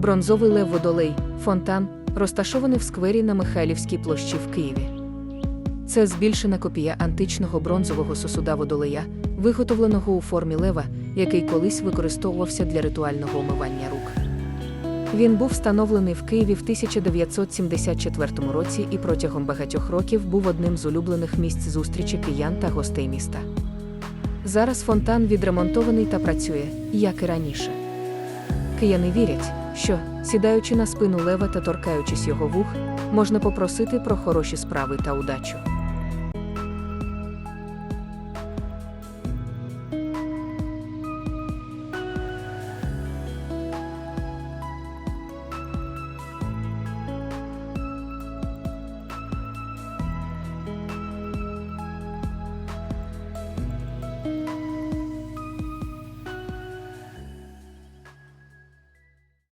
Бронзовий лев водолей, фонтан, розташований в сквері на Михайлівській площі в Києві. Це збільшена копія античного бронзового сосуда водолея, виготовленого у формі лева, який колись використовувався для ритуального омивання рук. Він був встановлений в Києві в 1974 році і протягом багатьох років був одним з улюблених місць зустрічі киян та гостей міста. Зараз фонтан відремонтований та працює, як і раніше. Кияни вірять, що, сідаючи на спину лева та торкаючись його вух, можна попросити про хороші справи та удачу.